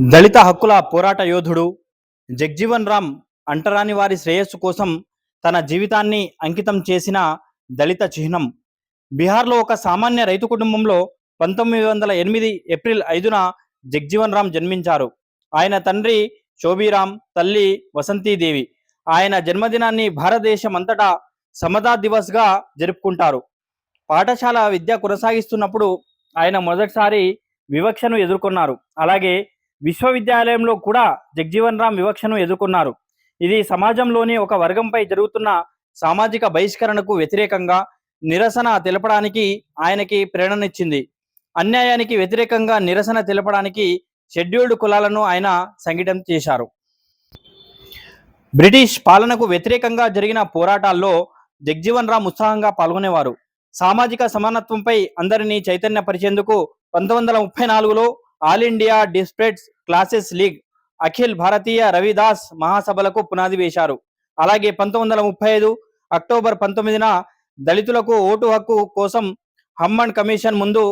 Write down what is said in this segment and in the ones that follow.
దళిత హక్కుల పోరాట యోధుడు జగ్జీవన్ రామ్ అంటరాని వారి శ్రేయస్సు కోసం తన జీవితాన్ని అంకితం చేసిన దళిత చిహ్నం. బీహార్లో ఒక సామాన్య రైతు కుటుంబంలో పంతొమ్మిది వందల ఎనిమిది ఏప్రిల్ ఐదున జగ్జీవన్ రామ్ జన్మించారు. ఆయన తండ్రి శోభీరామ్ తల్లి వసంతీదేవి ఆయన జన్మదినాన్ని భారతదేశం అంతటా సమతా దివస్గా జరుపుకుంటారు. పాఠశాల విద్య కొనసాగిస్తున్నప్పుడు ఆయన మొదటిసారి వివక్షను ఎదుర్కొన్నారు. అలాగే విశ్వవిద్యాలయంలో కూడా జగ్జీవన్ రామ్ వివక్షను ఎదుర్కొన్నారు. ఇది సమాజంలోని ఒక వర్గంపై జరుగుతున్న సామాజిక బహిష్కరణకు వ్యతిరేకంగా నిరసన తెలపడానికి ఆయనకి ప్రేరణనిచ్చింది. అన్యాయానికి వ్యతిరేకంగా నిరసన తెలపడానికి షెడ్యూల్డ్ కులాలను ఆయన సంఘటన చేశారు. బ్రిటిష్ పాలనకు వ్యతిరేకంగా జరిగిన పోరాటాల్లో జగ్జీవన్ రామ్ ఉత్సాహంగా పాల్గొనేవారు. సామాజిక సమానత్వంపై అందరినీ చైతన్యపరిచేందుకు పంతొమ్మిది వందల ముప్పై నాలుగులో all India depressed classes league. Akhil Bharatiya Ravidas మహాసభలకు పునాది వేశారు. అలాగే పంతొమ్మిది వందల ముప్పై ఐదు అక్టోబర్ పంతొమ్మిదిన దళితులకు ఓటు హక్కు కోసం హమ్మన్ కమిషన్ ముందు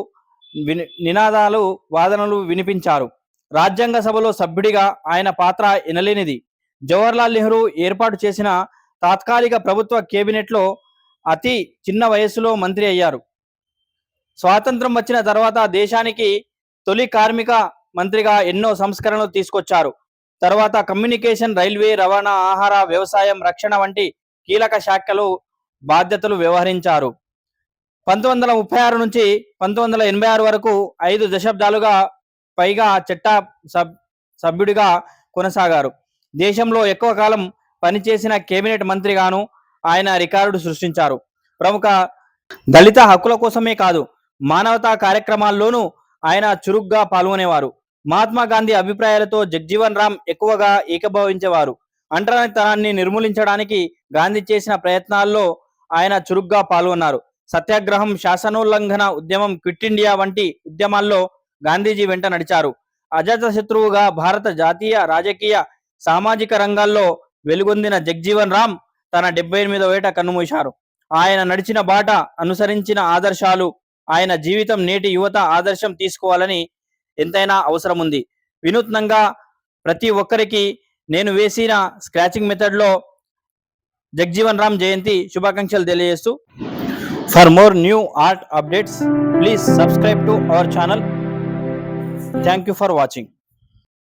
నినాదాలు వాదనలు వినిపించారు. రాజ్యాంగ సభలో సభ్యుడిగా ఆయన పాత్ర ఎనలేనిది. జవహర్లాల్ నెహ్రూ ఏర్పాటు చేసిన తాత్కాలిక ప్రభుత్వ కేబినెట్లో అతి చిన్న వయస్సులో మంత్రి అయ్యారు. స్వాతంత్రం వచ్చిన తర్వాత దేశానికి తొలి కార్మిక మంత్రిగా ఎన్నో సంస్కరణలు తీసుకొచ్చారు. తర్వాత కమ్యూనికేషన్ రైల్వే రవాణా ఆహార వ్యవసాయం రక్షణ వంటి కీలక శాఖలు బాధ్యతలు వ్యవహరించారు. పంతొమ్మిది వందల ముప్పై ఆరు నుంచి పంతొమ్మిది వందల ఎనభై ఆరు వరకు ఐదు దశాబ్దాలుగా పైగా చట్ట సబ్ సభ్యుడిగా కొనసాగారు. దేశంలో ఎక్కువ కాలం పనిచేసిన కేబినెట్ మంత్రిగాను ఆయన రికార్డు సృష్టించారు. ప్రముఖ దళిత హక్కుల కోసమే కాదు మానవతా కార్యక్రమాల్లోనూ ఆయన చురుగ్గా పాల్గొనేవారు. మహాత్మా గాంధీ అభిప్రాయాలతో జగ్జీవన్ రామ్ ఎక్కువగా ఏకభావించేవారు. అంటరానితనాన్ని నిర్మూలించడానికి గాంధీ చేసిన ప్రయత్నాల్లో ఆయన చురుగ్గా పాల్గొన్నారు. సత్యాగ్రహం శాసనోల్లంఘన ఉద్యమం క్విట్ ఇండియా వంటి ఉద్యమాల్లో గాంధీజీ వెంట నడిచారు. అజాత శత్రువుగా భారత జాతీయ రాజకీయ సామాజిక రంగాల్లో వెలుగొందిన జగ్జీవన్ రామ్ తన డెబ్బై ఎనిమిదో ఏట కన్నుమూశారు. ఆయన నడిచిన బాట అనుసరించిన ఆదర్శాలు ఆయన జీవితం నేటి యువత ఆదర్శం తీసుకోవాలని ఎంతైనా అవసరం ఉంది వినూత్నంగా ప్రతి ఒక్కరికి నేను వేసిన స్క్రాచింగ్ మెథడ్లో జగ్జీవన్ రామ్ జయంతి శుభాకాంక్షలు తెలియజేస్తూ for more new art updates please subscribe to our channel thank you for watching